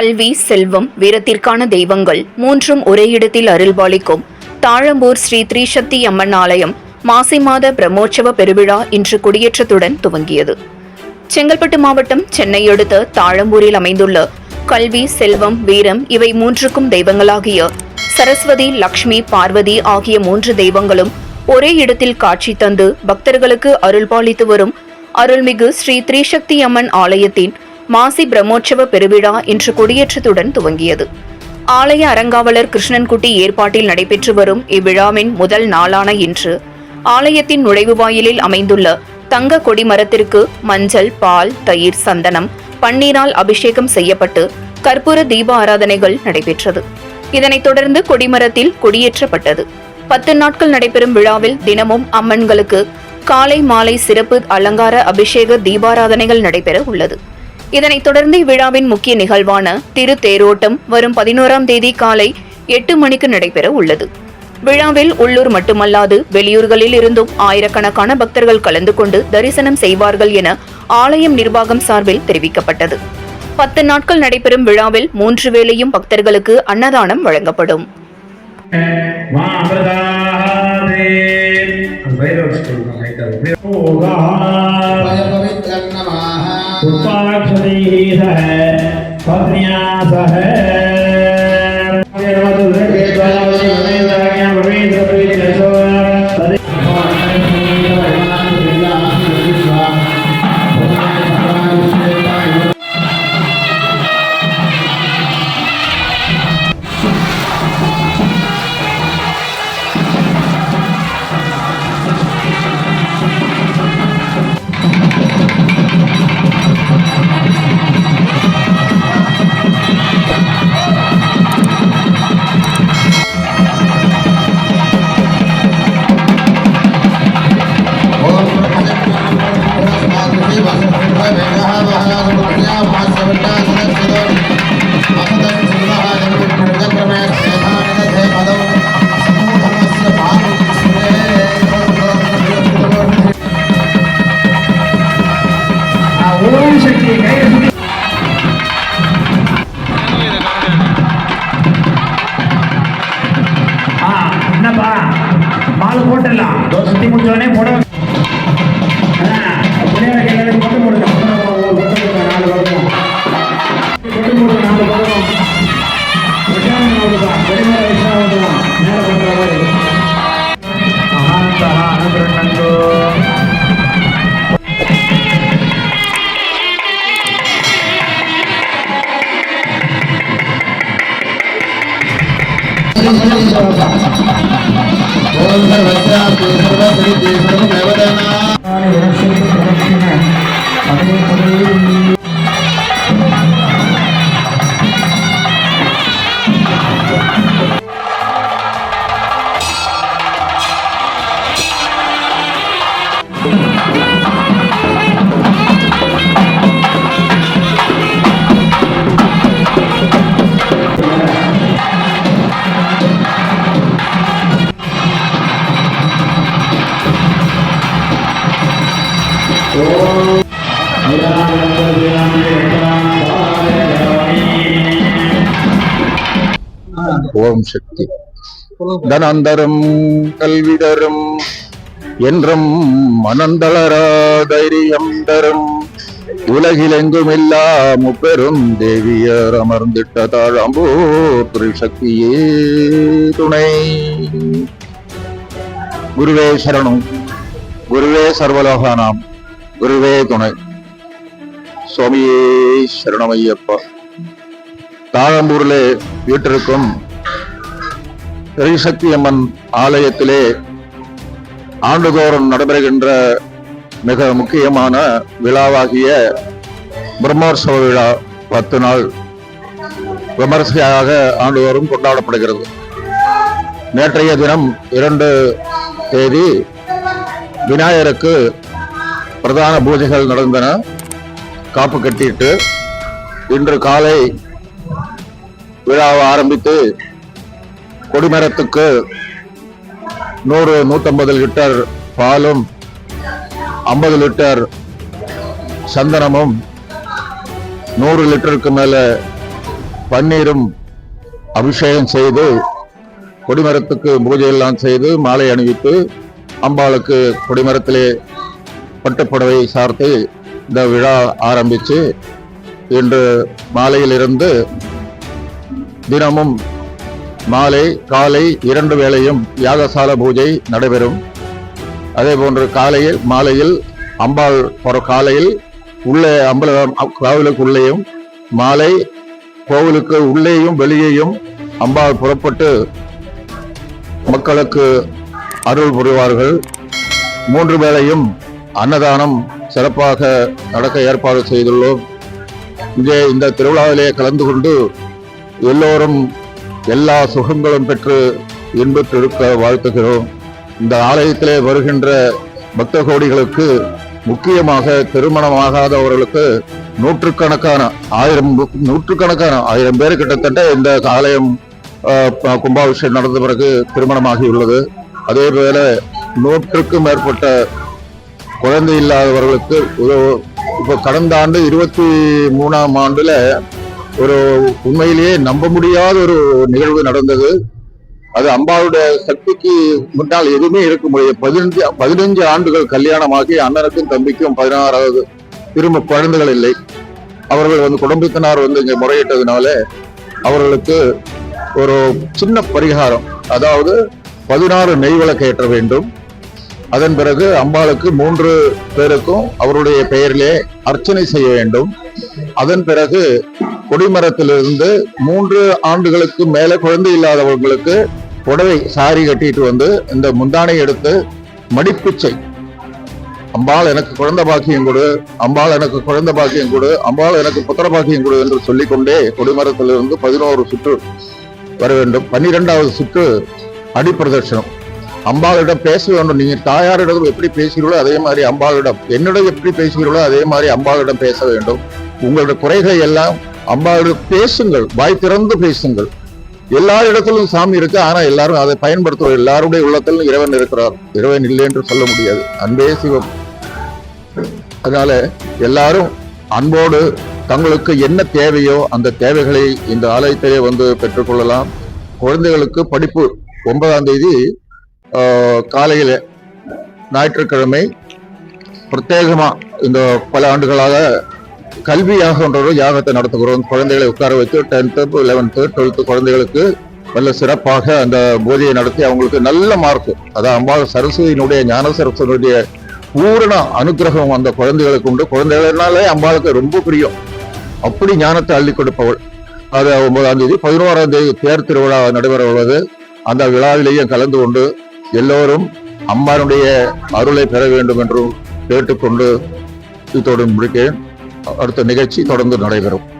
கல்வி செல்வம் வீரத்திற்கான தெய்வங்கள் மூன்றும் ஒரே இடத்தில் அருள்பாலிக்கும். தாழம்பூர் ஸ்ரீ திரிசக்தி அம்மன் ஆலயம் மாசி மாத பிரம்மோற்சவ பெருவிழா இன்று கொடியேற்றத்துடன் துவங்கியது. செங்கல்பட்டு மாவட்டம் சென்னை அடுத்த தாழம்பூரில் அமைந்துள்ள கல்வி செல்வம் வீரம் இவை மூன்றுக்கும் தெய்வங்களாகிய சரஸ்வதி லக்ஷ்மி பார்வதி ஆகிய மூன்று தெய்வங்களும் ஒரே இடத்தில் காட்சி தந்து பக்தர்களுக்கு அருள்பாலித்து வரும் அருள்மிகு ஸ்ரீ திரிசக்தி அம்மன் ஆலயத்தின் மாசி பிரம்மோற்சவ பெருவிழா இன்று கொடியேற்றத்துடன் துவங்கியது. ஆலய அறங்காவலர் கிருஷ்ணன்குட்டி ஏற்பாட்டில் நடைபெற்று வரும் இவ்விழாவின் முதல் நாளான இன்று ஆலயத்தின் நுழைவு வாயிலில் அமைந்துள்ள தங்க கொடிமரத்திற்கு மஞ்சள் பால் தயிர் சந்தனம் பன்னீரால் அபிஷேகம் செய்யப்பட்டு கற்பூர தீப ஆராதனைகள் நடைபெற்றது. இதனைத் தொடர்ந்து கொடிமரத்தில் கொடியேற்றப்பட்டது. பத்து நாட்கள் நடைபெறும் விழாவில் தினமும் அம்மன்களுக்கு காலை மாலை சிறப்பு அலங்கார அபிஷேக தீபாராதனைகள் நடைபெற உள்ளது. இதனைத் தொடர்ந்து இவ்விழாவின் முக்கிய நிகழ்வான திருத்தேரோட்டம் வரும் பதினோராம் தேதி காலை எட்டு மணிக்கு நடைபெற உள்ளது. விழாவில் உள்ளூர் மட்டுமல்லாது வெளியூர்களில் இருந்தும் ஆயிரக்கணக்கான பக்தர்கள் கலந்து கொண்டு தரிசனம் செய்வார்கள் என ஆலயம் நிர்வாகம் சார்பில் தெரிவிக்கப்பட்டது. பத்து நாட்கள் நடைபெறும் விழாவில் மூன்று வேளையும் பக்தர்களுக்கு அன்னதானம் வழங்கப்படும். மாமதாதே శ్రీ శ్రీ ఓం సర్వత్రాస్తు సర్వసరితే ஓம் சக்தி. தனந்தரம் கல்விதரும் என்றும் மனந்தளரா தைரியம் தரும். உலகிலெங்குமில்லா முப்பெரும் தேவியர் அமர்ந்திட்ட தாழம்பூர் திரிசக்தியே துணை. குருவே சரணம். குருவே சர்வலோகானாம். குருவே துணை. சுவாமியே சரணமையப்பா. தாழம்பூரிலே வீட்டிற்கும் திரிசக்தி அம்மன் ஆலயத்திலே ஆண்டுதோறும் நடைபெறுகின்ற மிக முக்கியமான விழாவாகிய பிரம்மோற்சவ விழா பத்து நாள் விமரிசையாக ஆண்டுதோறும் கொண்டாடப்படுகிறது. நேற்றைய தினம் இரண்டு தேதி விநாயகருக்கு பிரதான பூஜைகள் நடந்தன. காப்பு கட்டிட்டு இன்று காலை விழாவை ஆரம்பித்து கொடிமரத்துக்கு நூறு நூத்தம்பது லிட்டர் பாலும் ஐம்பது லிட்டர் சந்தனமும் நூறு லிட்டருக்கு மேல பன்னீரும் அபிஷேகம் செய்து கொடிமரத்துக்கு பூஜை எல்லாம் செய்து மாலை அணிவித்து அம்பாளுக்கு கொடிமரத்திலே பட்டுப்புடவை சார்த்து இந்த விழா ஆரம்பித்து இன்று மாலையிலிருந்து தினமும் மாலை காலை இரண்டு வேளையும் யாகசால பூஜை நடைபெறும். அதே போன்று காலையில் மாலையில் அம்பாள் போற காலையில் உள்ளே அம்பலம் கோவிலுக்கு உள்ளேயும் மாலை கோவிலுக்கு உள்ளேயும் வெளியேயும் அம்பாள் புறப்பட்டு மக்களுக்கு அருள் புரிவார்கள். மூன்று வேளையும் அன்னதானம் சிறப்பாக நடக்க ஏற்பாடு செய்துள்ளோம். இங்கே இந்த திருவிழாவிலே கலந்து கொண்டு எல்லோரும் எல்லா சுகங்களும் பெற்று இன்பத்திருக்க வாழ்த்துகிறோம். இந்த ஆலயத்திலே வருகின்ற பக்த கோடிகளுக்கு முக்கியமாக திருமணமாகாதவர்களுக்கு நூற்றுக்கணக்கான ஆயிரம் நூற்றுக்கணக்கான ஆயிரம் பேர் கிட்டத்தட்ட இந்த ஆலயம் கும்பாபிஷேகம் நடந்த பிறகு திருமணமாகியுள்ளது. அதே போல நூற்றுக்கும் மேற்பட்ட குழந்தை இல்லாதவர்களுக்கு இப்போ கடந்த ஆண்டு இருபத்தி மூணாம் ஆண்டுல ஒரு உண்மையிலேயே நம்ப முடியாத ஒரு நிகழ்வு நடந்தது. அது அம்பாவுடைய சக்திக்கு முன்னால் எதுவுமே இருக்க முடியாது. பதினஞ்சு பதினஞ்சு ஆண்டுகள் கல்யாணமாகி அண்ணனுக்கும் தம்பிக்கும் பதினாறாவது திரும்ப குழந்தைகள் இல்லை. அவர்கள் வந்து குடும்பத்தினார் வந்து இங்கே முறையிட்டதுனால அவர்களுக்கு ஒரு சின்ன பரிகாரம் அதாவது பதினாறு நெய் விளக்கு ஏற்ற வேண்டும். அதன் பிறகு அம்பாளுக்கு மூன்று பேருக்கும் அவருடைய பெயரிலே அர்ச்சனை செய்ய வேண்டும். அதன் பிறகு கொடிமரத்திலிருந்து மூன்று ஆண்டுகளுக்கு மேலே குழந்தை இல்லாதவர்களுக்கு புடவை சாரி கட்டிட்டு வந்து இந்த முந்தானை எடுத்து மடிப்பிச்சை. அம்பாள் எனக்கு குழந்தை பாக்கியம் கொடு அம்பாள் எனக்கு குழந்தை பாக்கியம் கொடு அம்பாள் எனக்கு புத்திர பாக்கியம் கொடு என்று சொல்லிக்கொண்டே கொடிமரத்திலிருந்து பதினோரு சுற்று வர வேண்டும். பன்னிரெண்டாவது சுற்று அடிப்பிரதட்சணம். அம்பாளிடம் பேச வேண்டும். நீங்க தாயாரிடம் எப்படி பேசுகிறீர்களோ அதே மாதிரி அம்பாளிடம் என்னிடம் எப்படி பேசுகிறீர்களோ அதே மாதிரி அம்பாளிடம் பேச வேண்டும். உங்களுடைய குறைகளை எல்லாம் அம்பாளிடம் பேசுங்கள் வாய் திறந்து பேசுங்கள். எல்லா இடத்திலும் சாமி இருக்கு ஆனா எல்லாரும் அதை பயன்படுத்துவோம். எல்லாருடைய உள்ளத்திலும் இறைவன் இருக்கிறார். இறைவன் இல்லை என்று சொல்ல முடியாது. அன்பே சிவம். அதனால எல்லாரும் அன்போடு தங்களுக்கு என்ன தேவையோ அந்த தேவைகளை இந்த ஆலயத்திலே வந்து பெற்றுக்கொள்ளலாம். குழந்தைகளுக்கு படிப்பு ஒன்பதாம் தேதி காலையில் ஞாயிற்றுக்கிழமை. பிரத்யேகமாக இந்த பல ஆண்டுகளாக கல்வி யாகன்ற யாகத்தை நடத்துகிறோம். குழந்தைகளை உட்கார வச்சு டென்த்து லெவன்த்து டுவெல்த்து குழந்தைகளுக்கு நல்ல சிறப்பாக அந்த போதியை நடத்தி அவங்களுக்கு நல்ல மார்க் அதான் அம்பாள் சரஸ்வதியினுடைய ஞான சரஸ்வதியினுடைய பூரண அனுக்கிரகம் அந்த குழந்தைகளுக்கு உண்டு. குழந்தைகள்னாலே அம்பாளுக்கு ரொம்ப பிரியம். அப்படி ஞானத்தை அள்ளி கொடுப்பவள். அது ஒன்பதாம் தேதி பதினோராம் தேதி தேர் திருவிழா நடைபெற உள்ளது. அந்த விழாவிலேயும் கலந்து கொண்டு எல்லோரும் அம்மானுடைய அருளை பெற வேண்டும் என்றும் கேட்டுக்கொண்டு இத்தோடு முடிக்கிறேன். அடுத்த நிகழ்ச்சி தொடர்ந்து நடைபெறும்.